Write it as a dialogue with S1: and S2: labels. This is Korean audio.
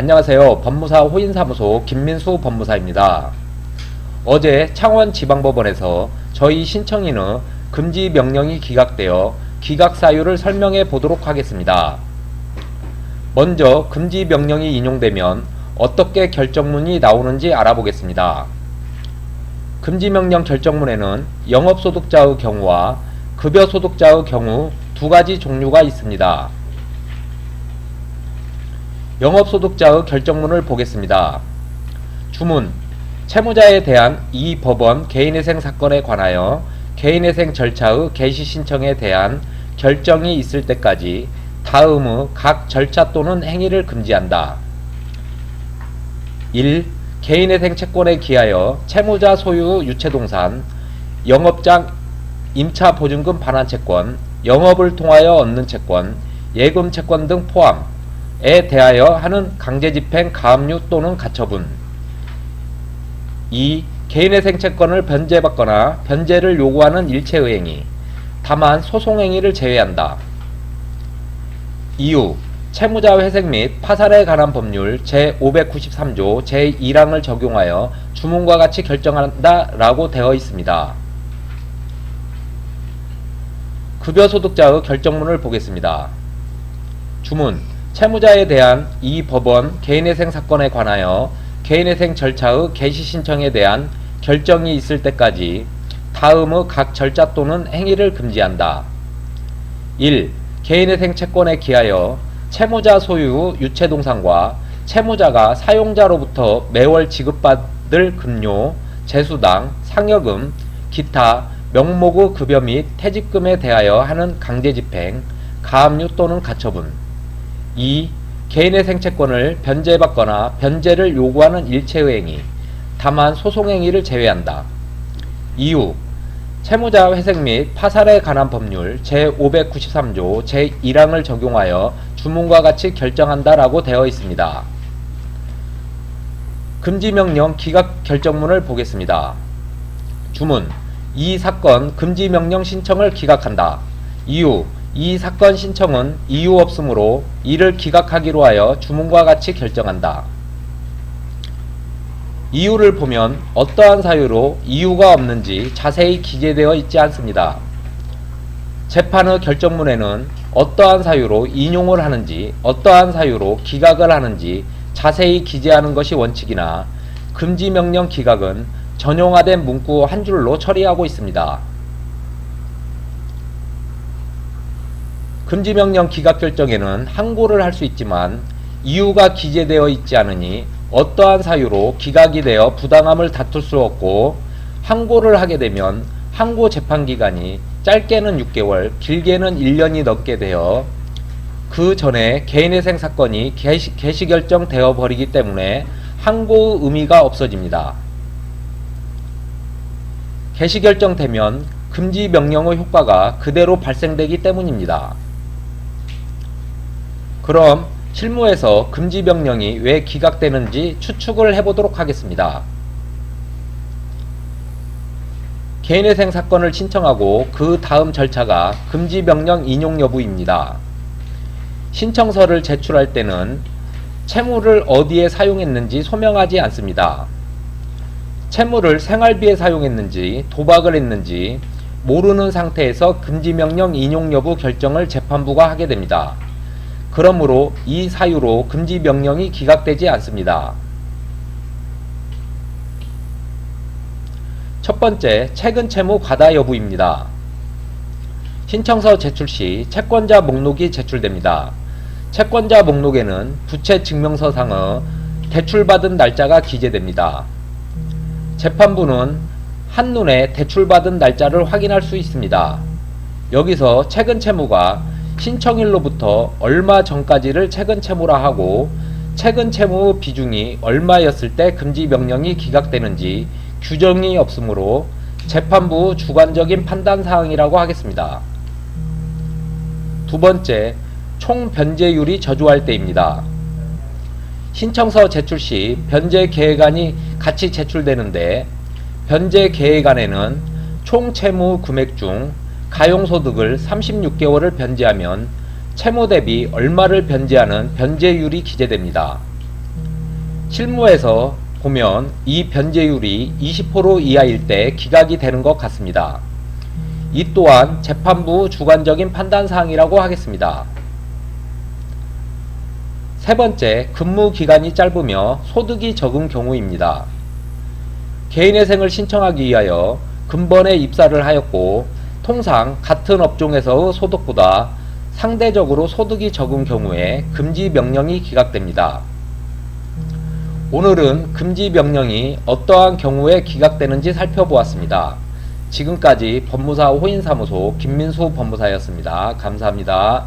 S1: 안녕하세요. 법무사 호인사무소 김민수 법무사입니다. 어제 창원지방법원에서 저희 신청인의 금지 명령이 기각되어 기각 사유를 설명해 보도록 하겠습니다. 먼저 금지 명령이 인용되면 어떻게 결정문이 나오는지 알아보겠습니다. 금지 명령 결정문에는 영업소득자의 경우와 급여소득자의 경우 두 가지 종류가 있습니다. 영업소득자의 결정문을 보겠습니다. 주문 채무자에 대한 이 법원 개인회생 사건에 관하여 개인회생 절차의 개시 신청에 대한 결정이 있을 때까지 다음의 각 절차 또는 행위를 금지한다. 1. 개인회생 채권에 기하여 채무자 소유 유체동산, 영업장 임차 보증금 반환 채권, 영업을 통하여 얻는 채권, 예금 채권 등 포함 에 대하여 하는 강제집행 가압류 또는 가처분 2. 개인의 생채권을 변제받거나 변제를 요구하는 일체의 행위 다만 소송행위를 제외한다. 이유 채무자 회생 및 파산에 관한 법률 제593조 제2항을 적용하여 주문과 같이 결정한다 라고 되어 있습니다. 급여소득자의 결정문을 보겠습니다. 주문 채무자에 대한 이 법원 개인회생 사건에 관하여 개인회생 절차의 개시 신청에 대한 결정이 있을 때까지 다음의 각 절차 또는 행위를 금지한다. 1. 개인회생 채권에 기하여 채무자 소유 유체동산과 채무자가 사용자로부터 매월 지급받을 급료, 재수당, 상여금, 기타 명목의 급여 및 퇴직금에 대하여 하는 강제집행, 가압류 또는 가처분 2. 개인의 생채권을 변제받거나 변제를 요구하는 일체의 행위, 다만 소송행위를 제외한다. 이유 채무자 회생 및 파산에 관한 법률 제593조 제1항을 적용하여 주문과 같이 결정한다라고 되어 있습니다. 금지명령 기각 결정문을 보겠습니다. 주문 이 사건 금지명령 신청을 기각한다. 이유 이 사건 신청은 이유 없으므로 이를 기각하기로 하여 주문과 같이 결정한다. 이유를 보면 어떠한 사유로 이유가 없는지 자세히 기재되어 있지 않습니다. 재판의 결정문에는 어떠한 사유로 인용을 하는지 어떠한 사유로 기각을 하는지 자세히 기재하는 것이 원칙이나 금지명령 기각은 전용화된 문구 한 줄로 처리하고 있습니다. 금지명령 기각 결정에는 항고를 할 수 있지만 이유가 기재되어 있지 않으니 어떠한 사유로 기각이 되어 부당함을 다툴 수 없고 항고를 하게 되면 항고 재판 기간이 짧게는 6개월, 길게는 1년이 넘게 되어 그 전에 개인회생 사건이 개시, 개시 결정 되어 버리기 때문에 항고의 의미가 없어집니다. 개시 결정되면 금지 명령의 효과가 그대로 발생되기 때문입니다. 그럼 실무에서 금지 명령이 왜 기각되는지 추측을 해보도록 하겠습니다. 개인회생 사건을 신청하고 그 다음 절차가 금지 명령 인용 여부입니다. 신청서를 제출할 때는 채무를 어디에 사용했는지 소명하지 않습니다. 채무를 생활비에 사용했는지 도박을 했는지 모르는 상태에서 금지 명령 인용 여부 결정을 재판부가 하게 됩니다. 그러므로 이 사유로 금지 명령이 기각되지 않습니다. 첫 번째, 최근 채무 과다 여부입니다. 신청서 제출 시 채권자 목록이 제출됩니다. 채권자 목록에는 부채 증명서상의 대출받은 날짜가 기재됩니다. 재판부는 한눈에 대출받은 날짜를 확인할 수 있습니다. 여기서 최근 채무가 신청일로부터 얼마 전까지를 최근 채무라 하고 최근 채무 비중이 얼마였을 때 금지 명령이 기각되는지 규정이 없으므로 재판부 주관적인 판단 사항이라고 하겠습니다. 두 번째, 총 변제율이 저조할 때입니다. 신청서 제출 시 변제 계획안이 같이 제출되는데 변제 계획안에는 총 채무 금액 중 가용소득을 36개월을 변제하면 채무 대비 얼마를 변제하는 변제율이 기재됩니다. 실무에서 보면 이 변제율이 20% 이하일 때 기각이 되는 것 같습니다. 이 또한 재판부 주관적인 판단 사항이라고 하겠습니다. 세 번째, 근무 기간이 짧으며 소득이 적은 경우입니다. 개인회생을 신청하기 위하여 근본에 입사를 하였고 통상 같은 업종에서의 소득보다 상대적으로 소득이 적은 경우에 금지 명령이 기각됩니다. 오늘은 금지 명령이 어떠한 경우에 기각되는지 살펴보았습니다. 지금까지 법무사 호인사무소 김민수 법무사였습니다. 감사합니다.